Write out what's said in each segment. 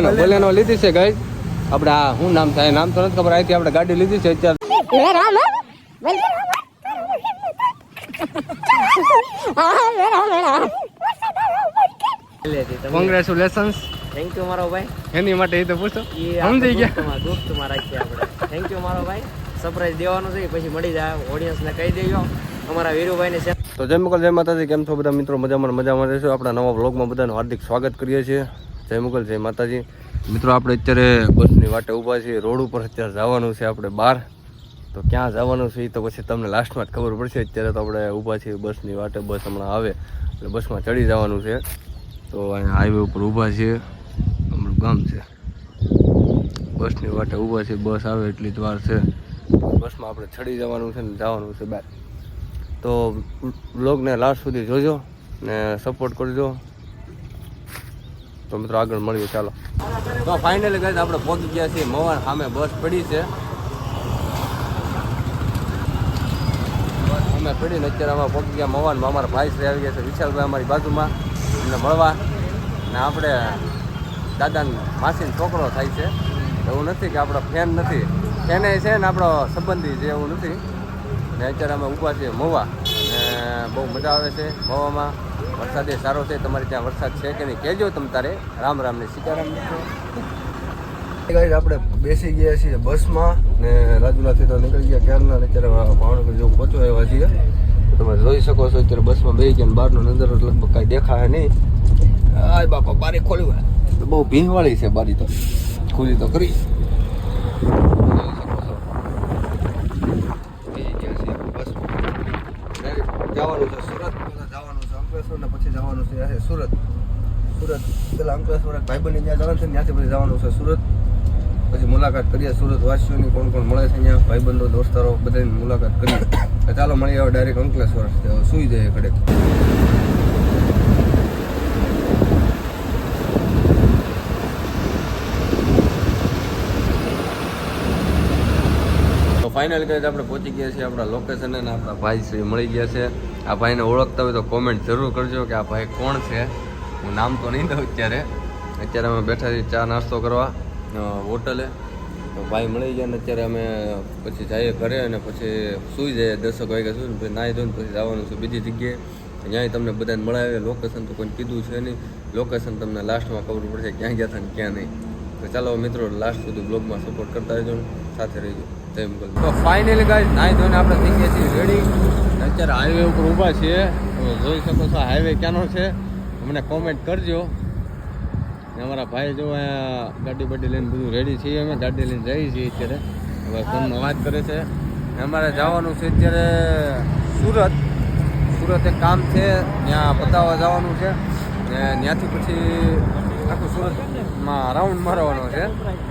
બોલેનો બોલેનો લીધી છે ગઈ આપણે આ શું નામ થાય નામ તો નથી ખબર આથી આપણે ગાડી લીધી છે અત્યારે. કોંગ્રેચ્યુલેશન્સ થેન્ક યુ મારો ભાઈ. એની માટે એ તો પૂછો. સમજી ગયા. ગુપ્તમાં રાખીએ આપણે. થેન્ક યુ મારો ભાઈ. સરપ્રાઈઝ દેવાનો છે પછી મળી જાય. ઓડિયન્સને કહી દેજો. અમારા વીરુભાઈને છે તો જય મકલ જય માતાજી. કેમ છો બધા મિત્રો? મજામાં મજામાં રહેશો. આપણા નવા વ્લોગમાં બધાનું હાર્દિક સ્વાગત કરીએ છીએ. જય મુગલ જય માતાજી. મિત્રો આપણે અત્યારે બસની વાટે ઊભા છીએ. રોડ ઉપર અત્યારે જવાનું છે આપણે બહાર. તો ક્યાં જવાનું છે એ તો પછી તમને લાસ્ટમાં જ ખબર પડશે. અત્યારે તો આપણે ઊભા છીએ બસની વાટે. બસ હમણાં આવે. એટલે બસમાં ચડી જવાનું છે. તો અહીંયા હાઈવે ઉપર ઊભા છીએ. અમારું ગામ છે. બસની વાટે ઊભા છીએ. બસ આવે એટલી જ વાર છે. બસમાં આપણે ચડી જવાનું છે ને જવાનું છે બહાર. તો બ્લોગને લાસ્ટ સુધી જોજો ને સપોર્ટ કરજો. તો મિત્રો આગળ મળીએ, ચાલો. તો ફાઇનલી ગઈ આપણે પહોંચી ગયા છીએ. મવાન સામે બસ પડી છે. અમે પડીને અત્યારે અમે પહોંચી ગયા મવાનમાં અમારા ભાઈ આવી ગયા છે, વિશાલભાઈ અમારી બાજુમાં. એમને મળવા. ને આપણે દાદાને માસીનો છોકરો થાય છે. એવું નથી કે આપણો ફેન નથી. ફેને છે ને આપણો સંબંધી છે, એવું નથી. ને અત્યારે અમે ઊભા છીએ મવા. બહુ મજા આવે છે મવામાં વરસાદ એ સારો છે, તમારે ત્યાં વરસાદ છે કે નહીં? કહેજો તમે તારે. રામ રામને સીતારામ આપણે બેસી ગયા છીએ બસમાં ને રાજુલાથી તો નીકળી ગયા ક્યારના? અત્યારે ભાવનગર જેવું પહોંચો એવા છીએ. તમે જોઈ શકો છો, અત્યારે બસમાં બે ગયા બહારનો નજર લગભગ કાંઈ દેખાય નહીં. આ બાપા, બારી ખોલ્યું બહુ ભીંવાળી છે બારી તો. ખુલી તો કરી જોઈ શકો છો બેસી ગયા છીએ આપણે બસમાં ડાયરેક્ટ જવાનું છે, સુરત પહેલાં જવાનું છે, અંકલેશ્વર ને પછી જવાનું છે છે સુરત. સુરત. પેલા અંકલેશ્વર એક ભાઈબંધની ત્યાં જવાનું છે ત્યાંથી પછી જવાનું છે સુરત. પછી મુલાકાત કરીએ સુરત વાસીઓની, કોણ કોણ મળે છે અહીંયા, ભાઈબંધો, દોસ્તારો, બધાની મુલાકાત કરીએ. ચાલો મળીએ હવે ડાયરેક્ટ અંકલેશ્વર સુઈ જાય કડેક ફાઇનલ કહે આપણે પહોંચી ગયા છીએ, આપણા લોકેશન અને આપણા ભાઈ શ્રી મળી ગયા છે. આ ભાઈને ઓળખતા હોય તો કોમેન્ટ જરૂર કરજો કે આ ભાઈ કોણ છે? હું નામ તો નહીં દઉં અત્યારે. અત્યારે અમે બેઠા છીએ ચા નાસ્તો કરવા હોટલે. તો ભાઈ મળી ગયા ને અત્યારે અમે પછી જઈએ ઘરે અને પછી સૂઈ જઈએ દર્શક વાગ્યા સુધી. પછી નાહી ધોઈને પછી જવાનું છે બીજી જગ્યાએ. ત્યાંય તમને બધાને મળાવે લોકેશન તો કોઈ કીધું છે નહીં. લોકેશન તમને લાસ્ટમાં ખબર પડશે ક્યાં ગયા હતા ને ક્યાં નહીં. તો ચાલો મિત્રો લાસ્ટ સુધી બ્લોગમાં સપોર્ટ કરતા રહેજો. સાથે રહીજો. જય મુગલ. તો ફાઇનલી ગાઈઝ નાઈ ધોઈને આપણે થઈ ગયા છીએ રેડી અત્યારે હાઈવે ઉપર ઊભા છીએ. તમે જોઈ શકો છો હાઈવે ક્યાંનો છે? અમને કોમેન્ટ કરજો. અમારા ભાઈ જો ગાડી બાડી લઈને બધું રેડી છીએ. અમે ગાડી લઈને જઈએ છીએ અત્યારે. હવે ફોનમાં વાત કરે છે. અમારે જવાનું છે અત્યારે સુરત. સુરત એક કામ છે. ત્યાં પતાવવા જવાનું છે. ને ત્યાંથી પછી આખું સુરતમાં રાઉન્ડ મારવાનો છે.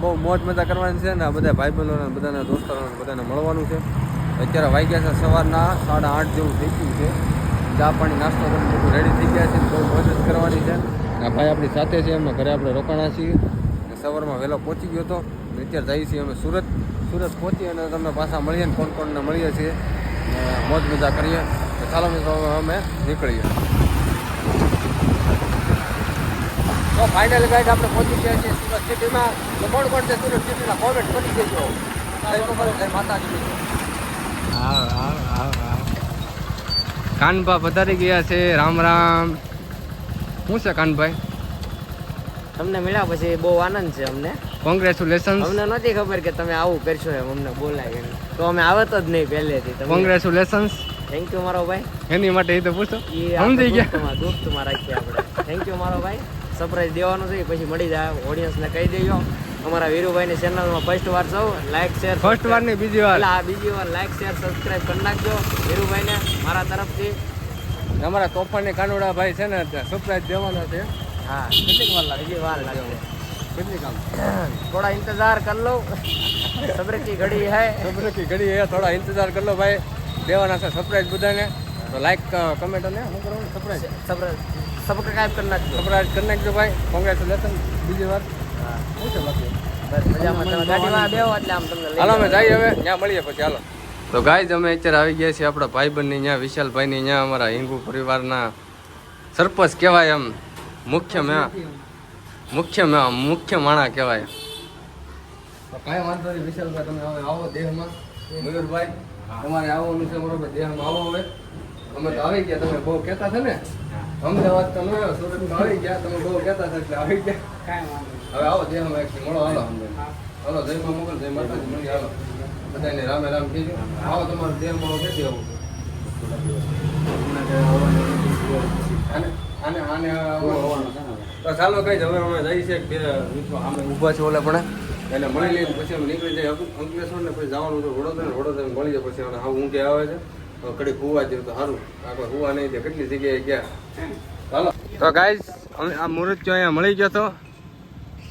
બહુ મોજ મજા કરવાની છે ને બધા ભાઈબંધોને બધાને દોસ્તારોને બધાને મળવાનું છે. અત્યારે વાગ્યા છે સવારના સાડા આઠ જેવું થઈ ગયું છે. ચા પાણી, નાસ્તો કરીને બધું રેડી થઈ ગયા છે બહુ મોજ કરવાની છે. આ ભાઈ આપણી સાથે છે, એમના ઘરે આપણે રોકાણા છીએ. સવારમાં વહેલો પહોંચી ગયો હતો. અત્યારે જઈએ છીએ અમે સુરત. સુરત પહોંચી અને તમને પાછા મળીએ ને કોણ કોણને મળીએ છીએ. મોજ મજા કરીએ. ચાલો મિત્રો અમે નીકળીએ. તો ફાઇનલ ગાઈડ આપણે પહોંચી ગયા છીએ સુરત સિટીમાં તો કોણ કોણ છે સુરત સિટીના કોમેન્ટ કરી દેજો. માતાજી. કાનભા પધારી ગયા છે રામ રામ. શું છે કાનભાઈ? તમને મળ્યા પછી બહુ આનંદ છે અમને. કોંગ્રેચ્યુલેશન અમને નથી ખબર કે તમે આવું કરશો એમ અમને બોલાય એમ. તો અમે આવત જ નહીં પહેલેથી કોંગ્રેચ્યુલેશન્સ થેન્ક યુ મારો ભાઈ. એની માટે એ તો પૂછો. સમજી ગયા. દોસ્ત ગુપ્તમાં રાખીએ આપણે. થેન્ક યુ મારો ભાઈ. સરપ્રાઈઝ દેવાનું છે પછી મળી જાય. ઓડિયન્સને કહી દેજો. અમારા વીરુભાઈની ચેનલમાં ફર્સ્ટ વાર સૌ લાઈક શેર ફર્સ્ટ વાર ને બીજી વાર. આ બીજી વાર લાઈક શેર સબસ્ક્રાઈબ કરી નાખજો વીરુભાઈને મારા તરફથી. અમારા તોફાનની કાનુડા ભાઈ છે ને સરપ્રાઈઝ દેવાના છે. હા કેટલીક વાર લાગે? બીજી વાર લાગે. કેટલી કામ? થોડા ઇંતજાર કર લઉં સબરે કી ઘડી હે. સબરે કી ઘડી હે થોડા ઇંતજાર કર લો ભાઈ. દેવાના છે સરપ્રાઈઝ બધાને. તો લાઈક કમેન્ટ અને હું કરવાનું સરપ્રાઈઝ સરપ્રાઈઝ સબસ્ક્રાઈબ કરી નાખજો. સબસ્ક્રાઈબ કરી નાખજો ભાઈ. કોંગ્રેચ્યુલેશન બીજી વાર. શું છે બાકી? હવે. ત્યાં મળીએ પછી. તો ગાય અમે અત્યારે આવી ગયા છીએ આપણા ભાઈબંધની ત્યાં વિશાલભાઈની ત્યાં અમારા હિન્દુ પરિવારના સરપંચ કહેવાય એમ. મુખ્ય મે. મુખ્ય મે મુખ્ય માણા કહેવાય. કાંઈ વાંધો નહીં વિશાલભાઈ તમે હવે આવો દેહમાં. મયુરભાઈ તમારે આવવાનું છે બરોબર દેહમાં આવો હવે. અમે તો આવી ગયા તમે બહુ કહેતા છે ને? અમદાવાદ તો ન આવ્યો સુરત તો આવી ગયા તમે બહુ કહેતા હતા એટલે આવી ગયા. હવે આવો જે અમે મળો હાલો. હાલો જય મા મોગલ જય માતાજી મળી હાલો. બધાને રામે રામ કીધું આવો તમારો દેહ મળો ક્યાંથી આવું આને આને. તો ચાલો કઈ હવે અમે જઈ છે મિત્રો અમે ઊભા છે ઓલા પણ. એને મળી લઈએ પછી અમે નીકળી જાય અંકલેશ્વર ને પછી જવાનું છે વડોદરા વડોદરા મળી જાય પછી હા ઊંઘે આવે છે. કડી હુવા જેવું તો સારું આપણે હુવા નહીં દે. કેટલી જગ્યાએ ગયા? ચાલો તો ગાઈસ અમે આ મુહૂર્ત જો અહીંયા મળી ગયો તો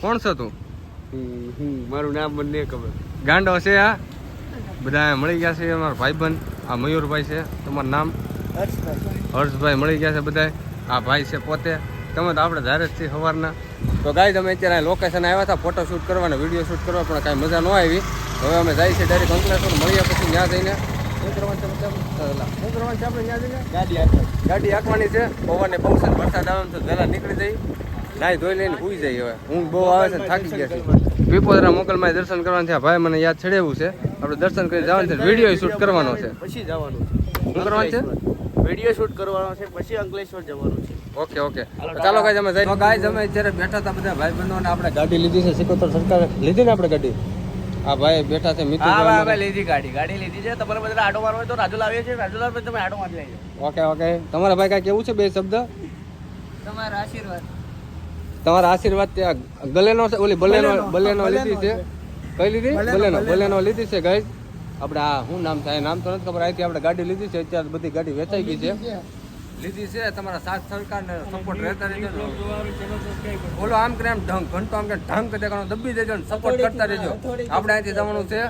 કોણ છો તું? મારું નામ મને નહીં ખબર. ગાંડો છે આ બધા અહીંયા મળી ગયા છે અમારા ભાઈબંધ આ મયુરભાઈ છે તમારું નામ? હર્ષભાઈ. મળી ગયા છે બધા આ ભાઈ છે પોતે. તમે તો આપણે ધારે જ છીએ સવારના. તો ગાય તમે અત્યારે લોકેશન આવ્યા હતા ફોટો શૂટ કરવાને વીડિયો શૂટ કરવા પણ કાંઈ મજા ન આવી. હવે અમે જાય છે ડાયરેક્ટ અંકલેશ્વર મળીએ પછી ત્યાં જઈને શું કરવાનું છે બધા? શું કરવાનું છે આપણે ત્યાં જઈને ગાડી ગાડી હાંકવાની છે. પવન ને પવન વરસાદ આવે તો વહેલા નીકળી જઈ નાઈ ધોઈ લઈને સુઈ જાય હવે. હું બહુ આવે છે ને થાકી ગયા છે. પીપોદરા મોકલમાં દર્શન કરવાનું છે ભાઈ મને યાદ છેડેવું છે. આપણે દર્શન કરી જવાનું છે. વીડિયો શૂટ કરવાનો છે. પછી જવાનું શું કરવાનું છે? વીડિયો શૂટ કરવાનો છે પછી અંકલેશ્વર જવાનું છે. Okay okay. ચાલો ગાઈઝ અમે જઈએ તો ગાઈઝ અમે અત્યારે બેઠા હતા બધા ભાઈ બહેનો આપણે ગાડી લીધી છે. સિકોતર સરકારે લીધી ને આપણે ગાડી? આ ભાઈ બેઠા છે મિત્ર હા ભાઈ અમે લીધી ગાડી. ગાડી લીધી છે. તમારે બધા આટો મારવો તો રાજુ લાવીએ છીએ. રાજુ લાવે તમે આટો મારી લઈ ઓકે ઓકે. તમારા ભાઈ કાંઈ કેવું છે બે શબ્દ? તમારા આશીર્વાદ. તમારા આશીર્વાદ ત્યાં ગલેનો છે ઓલી બલેનો બલેનો. લીધી છે. કઈ લીધી? બલેનો બલેનો લીધી છે ગાઈઝ આપણે આ શું નામ થાય? નામ તો નથી ખબર. અહીંથી આપણે ગાડી લીધી છે. અત્યારે બધી ગાડી વેચાઈ ગઈ છે. લીધી છે તમારા સાથ સરકાર ને સપોર્ટ રહેતા રહેજો બોલો આમ કરે આમ ઢંગ ઘંટો આમ કે ઢંગ દેવાનો દબી દેજો ને સપોર્ટ કરતા રહેજો. આપણે અહીંથી જવાનું છે.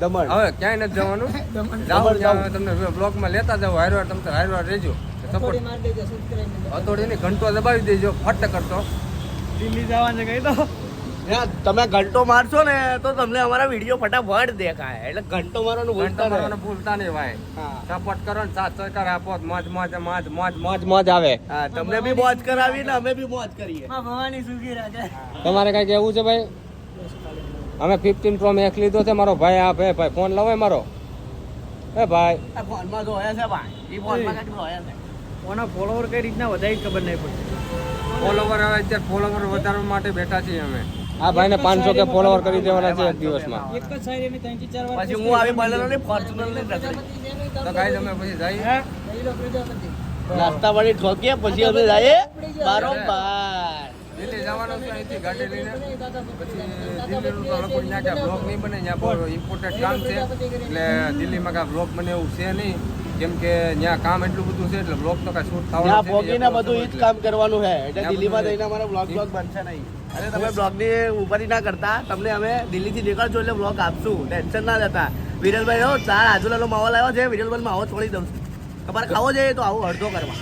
દમણ. હવે ક્યાંય નથી જવાનું. જાવ તમને બ્લોગમાં લેતા જાવ હારવાર તમે હારવાર રહેજો. સપોર્ટ હથોડી ની ઘંટો દબાવી દેજો ફટ કરતો દિલ્હી જવાનું કહી તો તમે ઘંટો મારશો ને તો તમને અમારા વીડિયો ફટાફટ દેખાય. એટલે ઘંટો મારવાનું ઘંટો ભૂલતા મારવાનું નહીં. ભૂલતા નહીં ભાઈ. હા. સપોર્ટ કરો ને સાથ સરકાર આપો તો મોજ મોજ મોજ મોજ. મોજ મોજ આવે. હા તમને બી મોજ કરાવી ને અમે બી મોજ કરીએ. તમારે કઈ કેવું છે ભાઈ? અમે ફિફ્ટીન પ્રો મેક્સ લીધો છે મારો ભાઈ આ ભાઈ ભાઈ ફોન લવે મારો. એ ભાઈ. આ ફોનમાં હોય છે ભાઈ. એ ફોનમાં કાંઈક જોયા છે. કોના ફોલોવર કઈ રીતના વધારે ખબર નહીં પડતી. ફોલોવર આવે અત્યારે ફોલોવર વધારવા માટે બેઠા છીએ અમે. આ ભાઈને પાંચસો કે ફોલોવર કરી દેવાના છે એક દિવસમાં. એક જ સાઈડ એમ ત્રણ ચાર વાર પછી હું આવી બોલેરો ને ફોર્ચ્યુનર ને તો કાંઈ તમે પછી જઈએ. નાસ્તા વાળી ઠોકીએ પછી અમે જઈએ બારોબાર. દિલ્હી જવાનું છે અહીંથી ગાડી લઈને. પછી દિલ્હીનું તો લગભગ ત્યાં ક્યાં બ્લોક નહીં બને ત્યાં ઇમ્પોર્ટન્ટ કામ છે. એટલે દિલ્હીમાં કાંઈ બ્લોક બને એવું છે નહીં. કેમ કે ત્યાં કામ એટલું બધું છે એટલે બ્લોક તો કાંઈ શૂટ ત્યાં થવાનું પોગીને બધું ઈ જ કામ કરવાનું છે. એટલે ત્યાં દિલ્હીમાં જઈને અમારો બ્લોગ બ્લોગ બનશે નહીં. અને તમે બ્લોગની ઉપાધિ ના કરતા. તમને અમે દિલ્હીથી નીકળશો એટલે બ્લોગ આપશું. ટેન્શન ના લેતા. વિરલભાઈ હો ચાર આજુલાનો માહોલ આવ્યો છે. વિરલભાઈ માહોલ છોડી દઉં છું. તમારે ખાવો જોઈએ તો આવું અડધો કરવા.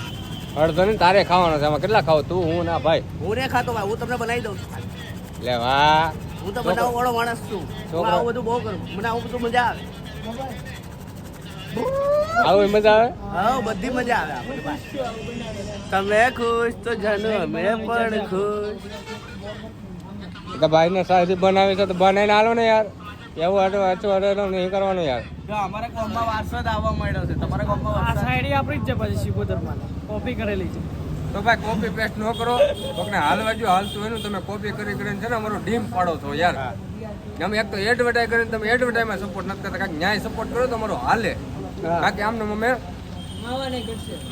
અડધો ને તારે ખાવાનો છે. આમાં કેટલા ખાવ તું? હું ના ભાઈ. હું ને ખાતો ભાઈ. હું તમને બનાવી દઉં લે વાહ. હું તો બનાવો વાળો માણસ છું. હું આવું બધું બહુ કરું. મને આવું બધું મજા આવે. આવું મજા આવે? હા બધી મજા આવે તમે ખુશ તો જાનો અમે પણ ખુશ. તો ભાઈને સાહેબ બનાવી છે તો બનાવીને આલો ને યાર. એવું હાટો હાચું હાટો નહીં કરવાનું યાર. અમારે અમારા ગામમાં વારસો જ આવવા મળ્યો છે. તમારા ગામમાં આ સાઈડ આપણી જ છે પછી શિકોતરમાં કોપી કરેલી છે. તો ભાઈ કોપી પેસ્ટ ન કરો. કોકને હાલવા જો હાલતું હોય ને તમે કોપી કરી કરીને છે ને અમારો ડીમ પાડો છો યાર. અમે એક તો એડવર્ટાઈઝ કરીને તમે એડવર્ટાઈઝમાં સપોર્ટ નથી કરતા. કાંઈક ન્યાય સપોર્ટ કરો તો અમારો હાલે. બાકી આમને અમે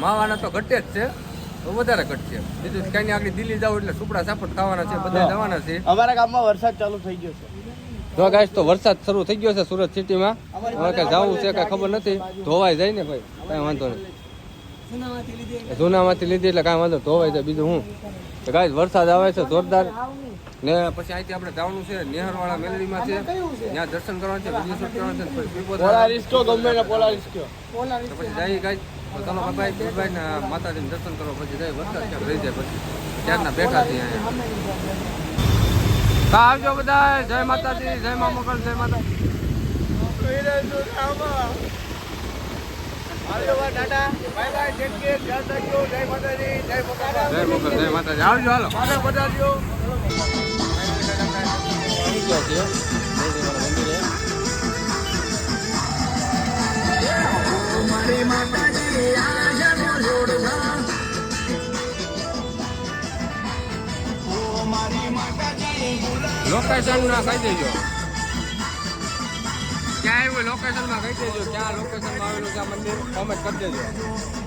માવાના તો ઘટે જ છે. તો વધારે ઘટશે. બીજું કઈ નહીં આગળ દિલ્હી જાવ એટલે સુપડા સાપટ ખાવાના છે બધા જવાના છે. અમારા ગામમાં વરસાદ ચાલુ થઈ ગયો છે. તો ગાઈસ તો વરસાદ શરૂ થઈ ગયો છે સુરત સિટીમાં. હવે કઈ જવું છે કઈ ખબર નથી. ધોવાઈ જાય ને ભાઈ કાંઈ વાંધો નહીં. જૂનામાંથી લીધી. એટલે કાંઈ વાંધો ધોવાઈ જાય. બીજું હું? તો ગાઈસ વરસાદ આવે છે જોરદાર. ને પછી અહીંથી આપણે જવાનું છે નેહરવાળા મેલડીમાં છે. ત્યાં દર્શન કરવાનું છે વીડિયો શૂટ કરવાનું છે પછી ગમે ને જઈએ ગાઈસ. તો ચાલો બાબાઈ બાબાઈ ને માતાજીને દર્શન કરો પછી જઈએ. વરસાદ ક્યાંક રહી જાય પછી. ત્યારના બેઠા છીએ અહીંયા. આવજો બધા જય માતાજી જય મા મોકલ જય માતા. જય માતાજી જય જય માતાજી. આવજો હાલો. ગયા છીએ મંદિરે લોકેશન ના કહી દેજો ક્યાં આવ્યું? લોકેશનમાં કહી દેજો? ક્યાં લોકેશનમાં આવેલું? છે આ મંદિર? કોમેન્ટ કરી દેજો.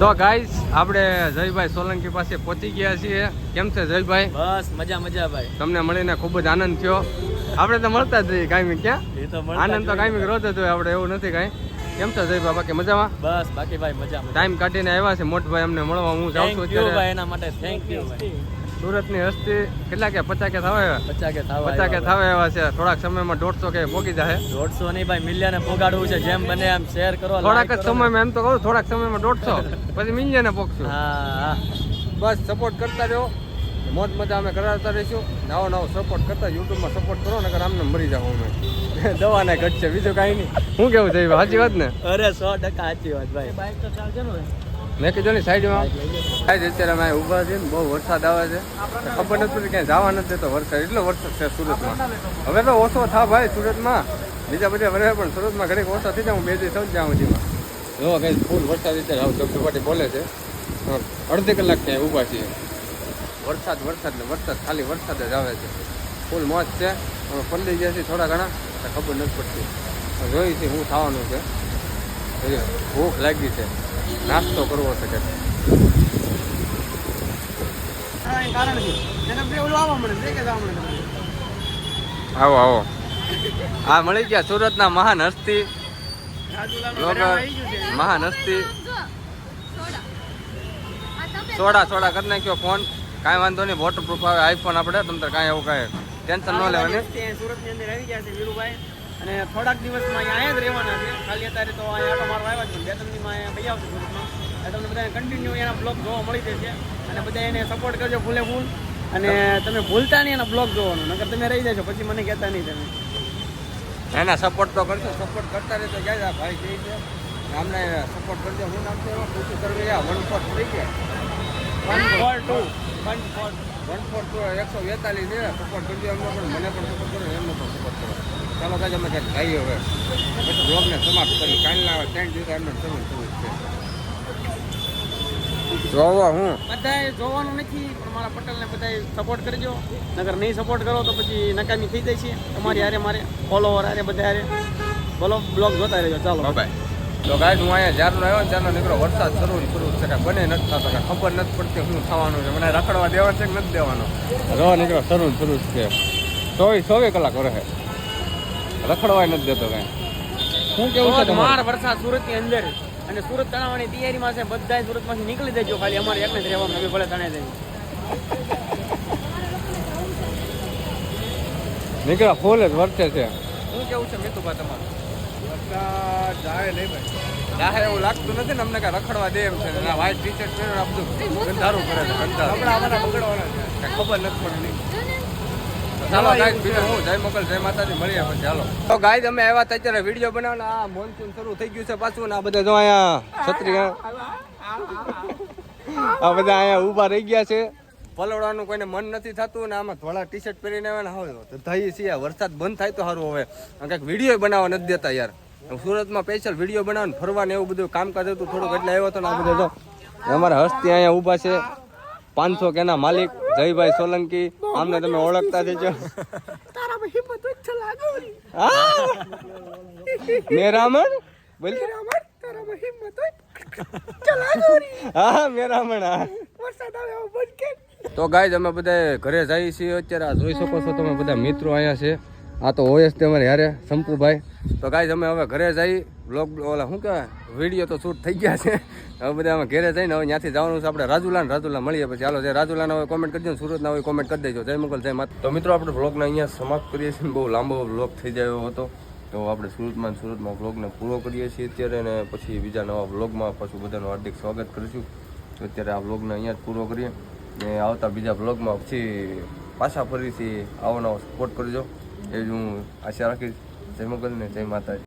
તો ગાઈસ આપણે જયભાઈ સોલંકી પાસે પહોંચી ગયા છીએ. કેમ છે જયભાઈ? બસ મજા મજા ભાઈ. તમને મળીને ખૂબ જ આનંદ થયો. આપણે તો મળતા જ રહીએ કાંઈ ક્યાં? આનંદ તો કાંઈ રોજ જ હોય આપણે એવું નથી કાંઈ. કેમ છે જયભાઈ બાકી મજામાં? બસ બાકી ભાઈ મજા મજા ટાઈમ કાઢીને આવ્યા છે મોટભાઈ અમને મળવા હું જાઉં છું અત્યારે. એના માટે થેન્ક યુ ભાઈ. સુરતની હસ્તી કેટલા કે પચાસ કે થાવે? પચાસ કે થાવા પચાસ કે થાવે એવા છે. થોડાક સમયમાં દોઢસો કે પોગી જાય દોઢસો નહીં ભાઈ મિલિયન પોગાડવું છે. જેમ બને એમ શેર કરો થોડાક જ સમયમાં એમ તો કહું થોડાક સમયમાં દોઢસો. પછી મિંજાને પોગશું હા હા. બસ સપોર્ટ કરતા રહો. મોજ મજા અમે કરાવતા રહીશું. નવો નવો સપોર્ટ કરતા યુટ્યુબમાં સપોર્ટ કરો ને આમને મરી જાવ અમે. દવાને ઘટશે બીજું કાંઈ નહીં. શું કેવું થયું સાચી વાત ને? અરે સો ટકા સાચી વાત ભાઈ. બાઈક તો ચાલશે ને મેં કીધું ને સાઈડમાં. સાઈડ અત્યારે અમે ઊભા છીએ ને બહુ વરસાદ આવે છે. ખબર નથી પડતી ક્યાંય જવા નથી તો વરસાદ. એટલો વરસાદ છે સુરતમાં. હવે તો ઓછો થા ભાઈ સુરતમાં. બીજા બધા વરે પણ સુરતમાં ઘડીક ઓછા થઈ જાય. હું બે દિવસ જાઉં સુધીમાં. જો કઈ ફૂલ વરસાદ અત્યારે આવું ધબધબાટી બોલે છે. અડધી કલાક ક્યાંય ઊભા છીએ. વરસાદ વરસાદ ને વરસાદ, ખાલી વરસાદ જ આવે છે. ફૂલ મોજ છે. અમે પલળી ગયા છીએ થોડા ઘણા. ખબર નથી પડતી. જોઈ છે હું થવાનું છે. ભૂખ લાગી છે. નાસ્તો કરવો છે કે? કારણ છે. એને બે ઓલું આવવા મળે છે કે જવા મળે આવો આવો. આ મળી ગયા. સુરતના મહાન હસ્તી. મહાન હસ્તી. સોડા સોડા કરી નાખ્યો ફોન. કાંઈ વાંધો નહીં વોટરપ્રૂફ આવે આઈફોન આપણે તમને કાંઈ એવું કાંઈ ટેન્શન ન લેવાની. સુરતની અંદર આવી ગયા છે વીરુભાઈ. અને થોડાક દિવસમાં અહીંયા જ રહેવાના છે. ખાલી અત્યારે તો અહીંયા આટો મારો આવ્યા છે. બે ત્રણ દીમાં અહીંયા ભાઈ આવશે એટલે તમને બધા કન્ટિન્યુ એના બ્લોગ જોવા મળી જશે. અને બધા એને સપોર્ટ કરજો ફૂલે ફૂલ. અને તમે ભૂલતા નહીં એના બ્લોગ જોવાનું. નકર તમે રહી જશો પછી મને કહેતા નહીં તમે. એના સપોર્ટ તો કરજો. સપોર્ટ કરતા રહેતો જાય ભાઈ જઈ છે અમને સપોર્ટ કરજો. હું નામ છે પૂછું. કરવી વન ફોર થઈ ગયા. One four two one four one four two એકસો બેતાલીસ છે. સપોર્ટ કરજો એમને પણ મને પણ સપોર્ટ કરો એમનો પણ સપોર્ટ કરો ચાલો કાંઈ અમે ક્યાંક હવે. પછી બ્લોગને સમાપ્ત કરી કાલના ત્રણ દિવસ એમને શરૂ થવું છે? જોવા હું? બધાએ જોવાનું નથી પણ મારા પટેલને બધાએ સપોર્ટ કરજો. નગર નહીં સપોર્ટ કરો તો પછી નકામી થઈ જાય છે. તમારી હારે મારે ફોલોવર હારે બધા હારે. બોલો બ્લોગ જોતા રહેજો. ચાલો. બાય તો ગાય હું અહીંયા જ્યારનો આવ્યો ને ત્યારનો નીકળો વરસાદ શરૂ ને શરૂ છે. કાંઈ બને નથી થતો કાંઈ ખબર નથી પડતી શું થવાનું છે. મને રખડવા દેવાનો છે કે નથી દેવાનો? રો નીકળો શરૂ ને શરૂ છે. ચોવીસ ચોવીસ કલાક રહે રખડવાય નથી દેતો કાંઈ. શું કેવું છે માર વરસાદ સુરતની અંદર. અને સુરત તણાવવાની તૈયારીમાં છે. બધા સુરતમાંથી નીકળી દેજો ખાલી. અમારે એકને જ રહેવાનું અમે ભલે તણાઈ જઈએ. નીકળ્યા ફૂલ જ વર્તે છે. શું કેવું છે મિતુભા તમારું? જાય નહીં ભાઈ. જાહે એવું લાગતું નથી ને અમને કાંઈ રખડવા દે એમ છે. ને આ ટી શર્ટ પહેરીને આ બધું. ગંધારું કરે છે ગંધારું. કપડા અમારા બગડવાના છે. ખબર નથી પડતી. ચાલો ગાઈસ બીજું હું જય મોગલ જય માતાજી મળીએ પછી. ચાલો તો ગાઈસ અમે આવ્યા હતા અત્યારે વીડિયો બનાવવાના આ મોનસૂન શરૂ થઈ ગયું છે પાછું ને આ બધા જો અહીંયા છત્રી આ બધા અહીંયા ઊભા રહી ગયા છે. પલવડાનું કોઈને મન નથી થતું ને આમાં ધોળા ટી શર્ટ પહેરીને આવે ને હવે તો થઈ છે વરસાદ બંધ થાય તો સારું હવે. કંઈક વીડિયો બનાવવા નથી દેતા યાર. સુરતમાં સ્પેશિયલ વીડિયો બનાવવાનું ફરવાને એવું બધું કામકાજ હતું થોડુંક એટલે આવ્યો હતો ને આ બધા તો. અમારા હસ્તી અહીંયા ઊભા છે પાંચસો કેના માલિક જયભાઈ સોલંકી. આમને તમે ઓળખતા દેજો હા? મેરામણ? બોલ. હા મેરામણ હા. તો ગાય અમે બધા ઘરે જઈએ છીએ અત્યારે. આ જોઈ શકો છો તમે બધા મિત્રો અહીંયા છે. આ તો હોય જ તમારે યારે શંપુભાઈ તો ગાય અમે હવે ઘરે જઈ બ્લોગ ઓલા શું કહેવાય વીડિયો તો શૂટ થઈ ગયા છે. હવે બધા અમે ઘરે જઈને હવે ત્યાંથી જવાનું છે. આપણે રાજુલાન રાજુલા મળીએ પછી. ચાલો જે રાજુલાના હોય કોમેન્ટ કરી ને સુરતના હોય કોમેન્ટ કરી દેજો. જય મંગલ જય માતા. તો મિત્રો આપણે બ્લોગને અહીંયા સમાપ્ત કરીએ છીએ. બહુ લાંબો બ્લોગ થઈ ગયો હતો. તો આપણે સુરતમાં સુરતમાં બ્લોગને પૂરો કરીએ છીએ અત્યારે અને પછી બીજા નવા બ્લોગમાં પાછું બધાનું હાર્દિક સ્વાગત કરીશું. તો અત્યારે આ બ્લોગને અહીંયા જ પૂરો કરીએ. ને આવતા બીજા બ્લોગમાં પછી પાછા ફરીથી આવો નવો સપોર્ટ કરજો. એ જ હું આશા રાખીશ. જય મોગલ ને જય માતાજી.